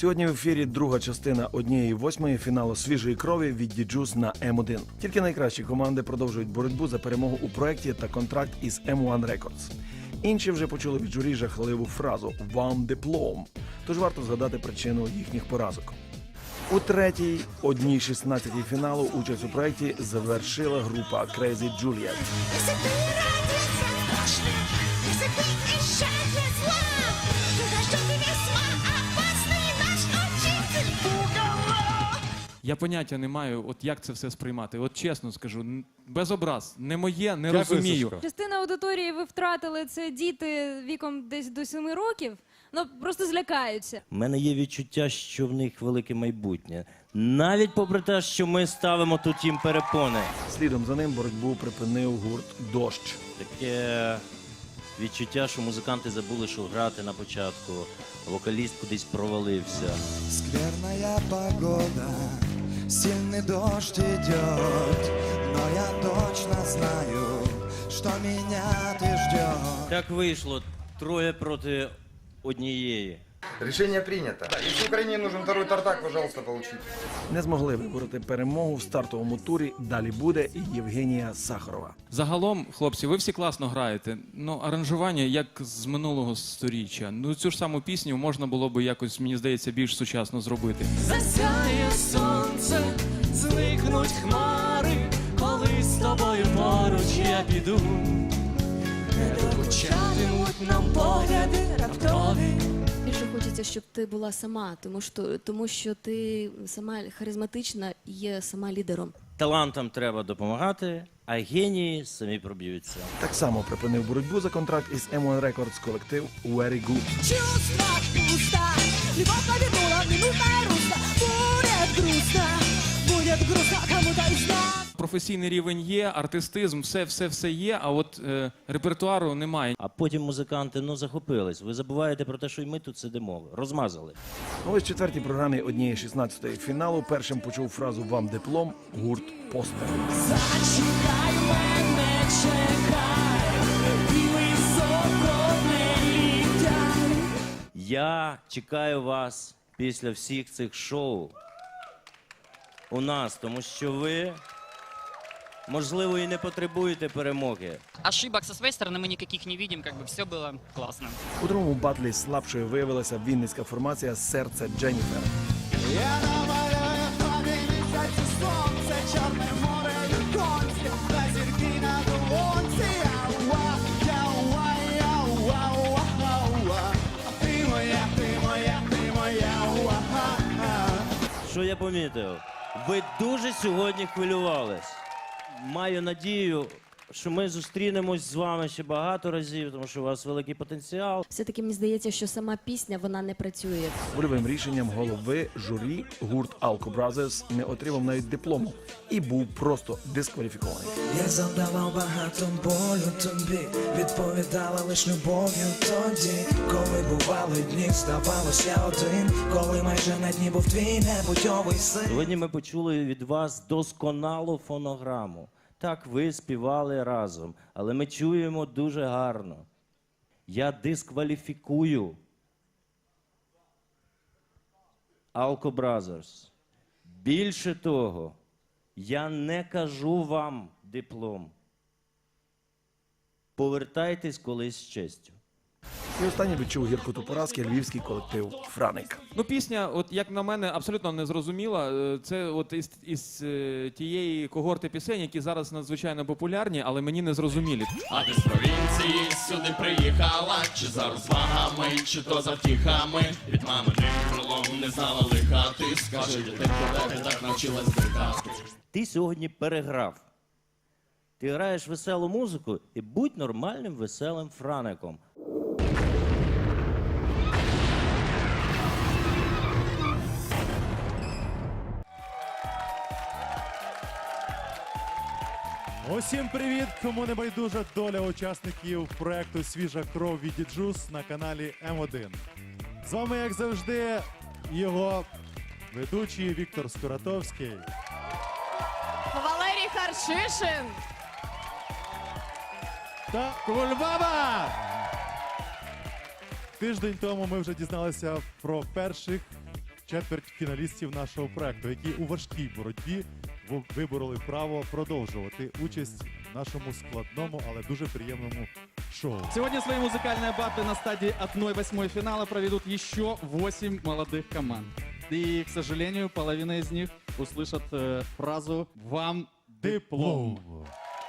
Сьогодні в ефірі друга частина однієї восьмої фіналу свіжої крові від Діджус на М1. Тільки найкращі команди продовжують боротьбу за перемогу у проєкті та контракт із M1 Records. Інші вже почули від журі жахливу фразу «Вам диплом», тож варто згадати причину їхніх поразок. У третій, одній 16 фіналу участь у проєкті завершила група Crazy Juliet. Я поняття не маю, от як це все сприймати. От чесно скажу, н- без образ, не моє, не Дякую, розумію. Сашко. Частина аудиторії ви втратили це діти віком десь до 7 років. Ну просто злякаються. У мене є відчуття, що в них велике майбутнє. Навіть попри те, що ми ставимо тут їм перепони. Слідом за ним боротьбу припинив гурт Дощ. Таке відчуття, що музиканти забули, що грати на початку. Вокаліст кудись провалився. Скверная погода, сильный дождь идет, но я точно знаю, что меня ты ждешь. Так вийшло троє проти однієї. Решение принято. Если Украине нужен второй тартак, пожалуйста, получите. Не змогли вибороти перемогу в стартовому турі. Далі буде і Євгенія Сахарова. Загалом, хлопці, ви всі класно граєте. Ну, аранжування як з минулого сторіччя. Ну, цю ж саму пісню можна було би якось, мені здається, більш сучасно зробити. Засяє сонце, зникнуть хмари, коли з тобою поруч я піду. Не докучатимуть нам погляди раптові. Хочеться, щоб ти була сама, тому що, тому що ти сама харизматична і є сама лідером. Талантам треба допомагати, а генії самі проб'ються. Так само припинив боротьбу за контракт із M1 Records колектив Very Good. Чувства пуста, любов повернула минута руста, русло. Будет будет грустно кому-то из. Професійний рівень є, артистизм, все, все, все є, а от е, репертуару немає. А потім музиканти ну захопились. Ви забуваєте про те, що і ми тут сидимо. Розмазали. Ну, ось в четвертій програмі однієї 16-ї фіналу першим почув фразу Вам диплом гурт Постер. Зачекай мене, чекай, і високо не літай. Я чекаю вас після всіх цих шоу у нас, тому що ви, можливо, і не потребуєте перемоги. Ошибок со своей стороны мы никаких не видим, как бы все было классно. У другому батлі слабшою виявилася вінницька формація Серце Дженніфер. Я намалюю тобі місяць і сонце, чорне море і конці, та зірки на долонці. Ауа, яуа, яуа, уа, уа. Ти моя, ти моя, ти моя, уа, Що я помітив? Ви дуже сьогодні хвилювались. Маю надію, що ми зустрінемось з вами ще багато разів, тому що у вас великий потенціал. Все-таки мені здається, що сама пісня вона не працює. Вольовим рішенням голови журі гурт Alco Brothers не отримав навіть диплому і був просто дискваліфікований. Я завдавав багато болю тобі, відповідала лиш любов'ю тоді, коли бували дні, здавалось я один, коли майже на дні був твій небудьовий син. Сьогодні ми почули від вас досконалу фонограму. Так, ви співали разом, але ми чуємо дуже гарно. Я дискваліфікую Alco Brothers. Більше того, я не кажу вам диплом. Повертайтесь колись з честю. І останній відчув гіркоту поразки львівський колектив Франик. Ну, пісня, от як на мене, абсолютно не зрозуміла. Е, Це от із, із е, тієї когорти пісень, які зараз надзвичайно популярні, але мені не зрозумілі. А ти з провінції сюди приїхала, чи за розвагами, чи то за втіхами. Від мами не крилом не знала лиха. Ти скажи, дитинку, де ти так навчилась дихати. Ти сьогодні переграв. Ти граєш веселу музику і будь нормальним веселим фраником. Усім привіт! Кому не байдужа доля учасників проекту Свіжа кров від Діджус на каналі М1. З вами, як завжди, його ведучий Віктор Скуратовський. Валерій Харшишин. та Кульбаба! Тиждень тому ми вже дізналися про перших четверть фіналістів нашого проекту, які у важкій боротьбі вибороли право продовжувати участь в нашому складному, але дуже приємному шоу. Сегодня свои музыкальные батлы на стадии 1-8 финала проведут еще 8 молодых команд. И, к сожалению, половина из них услышат э, фразу «Вам диплом».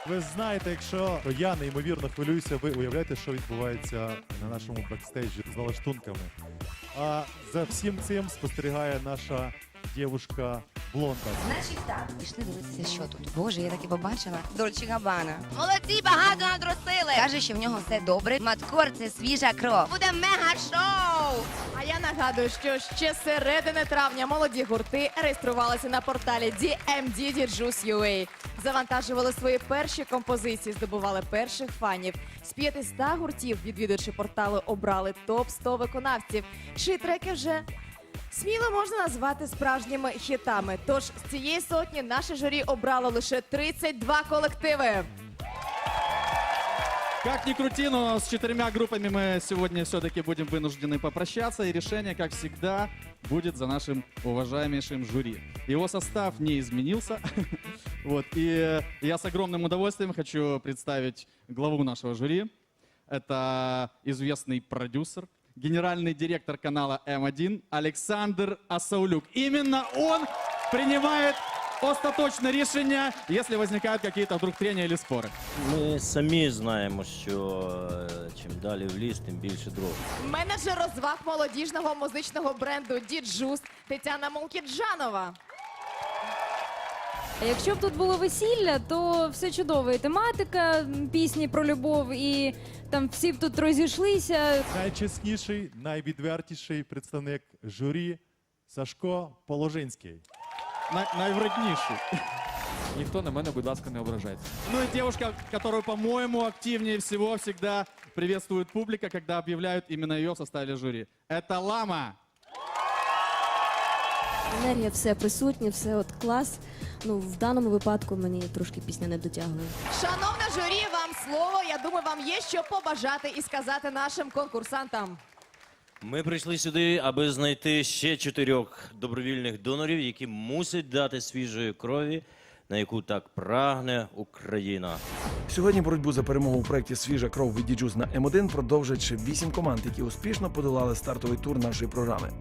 Ви знаєте, якщо я неймовірно хвилююся, ви уявляєте, що відбувається на нашому бекстейджі з налаштунками. А за всім цим спостерігає наша дівушка блонда. Значить так, пішли дивитися, що тут. Боже, я таки побачила. Дольче Габана. Молодці, багато надросили. Каже, що в нього все добре. Маткор це свіжа кров. Буде мега шоу. А я нагадую, що ще середини травня молоді гурти реєструвалися на порталі DMD Juice Завантажували свої перші композиції, здобували перших фанів. З 500 гуртів відвідувачі порталу обрали топ 100 виконавців. Чиї треки вже сміло можна назвати справжніми хітами. Тож з цієї сотні наше журі обрало лише 32 колективи. Как ни крути, но с четырьмя группами мы сегодня все-таки будем вынуждены попрощаться, и решение, как всегда, будет за нашим уважаемейшим жюри. Его состав не изменился. Вот, и э, я с огромным удовольствием хочу представить главу нашего жюри. Это известный продюсер, генеральный директор канала М1 Александр Асаулюк. Именно он принимает остаточное решение, если возникают какие-то вдруг трения или споры. Ми самі знаємо, що е, чим далі в ліс, тим більше дров. Менеджер розваг молодіжного музичного бренду Діджус Тетяна Молкіджанова. Якщо б тут було весілля, то все чудово. І тематика пісні про любов, і там всі б тут розійшлися. Найчесніший, найвідвертіший представник журі Сашко Положинський. На- Найвредніший. Ніхто на мене, будь ласка, не ображається. Ну и девушка, которую, по-моему, активнее всего всегда приветствует публика, когда объявляют именно ее в составе жюри. Это Лама. Енергія все присутня, все от клас. Ну, в даному випадку мені трошки пісня не дотягує. Шановне журі, вам слово. Я думаю, вам є що побажати і сказати нашим конкурсантам. Ми прийшли сюди, аби знайти ще чотирьох добровільних донорів, які мусять дати свіжої крові, на яку так прагне Україна. Сьогодні боротьбу за перемогу у проєкті Свіжа кров від діджус на М1 продовжать ще вісім команд, які успішно подолали стартовий тур нашої програми.